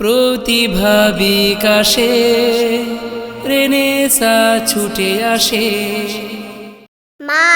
প্রতিভা বিকাশে রেনেসা ছুটে আসে। মা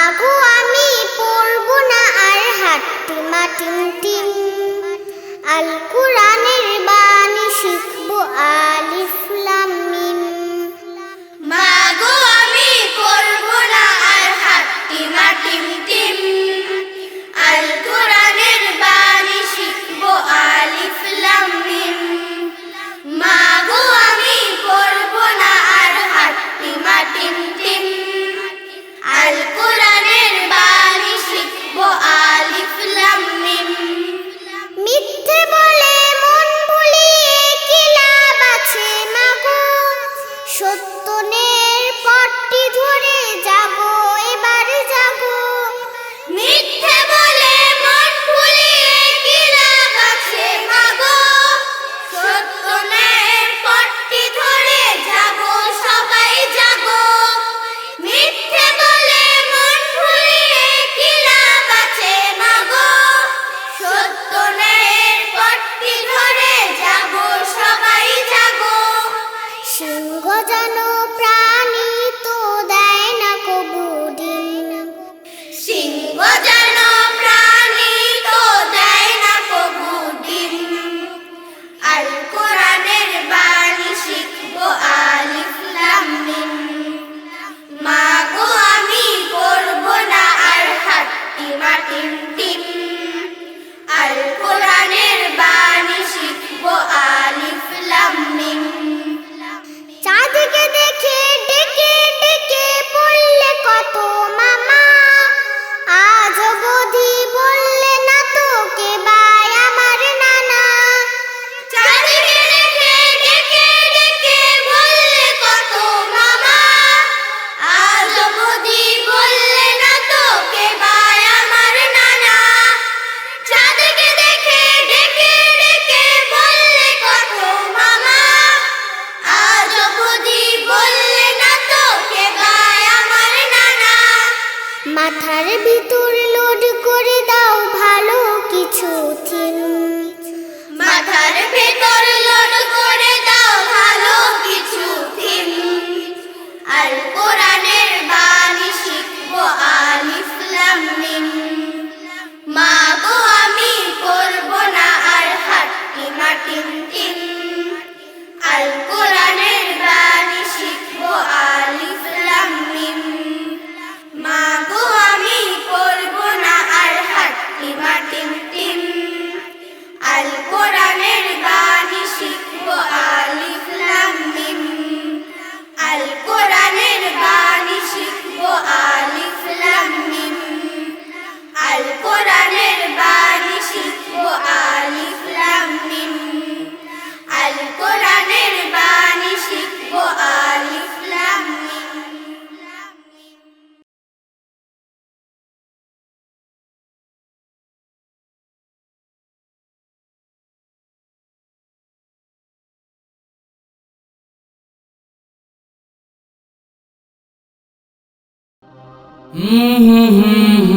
রতনের পটটি ধরে যাব। মাথার ভিতর লোড করে দাও ভালো কিছু থিম মাথার ভেতর লোড করে দাও ভালো কিছু থিম আল কোরআনে Mm-hmm.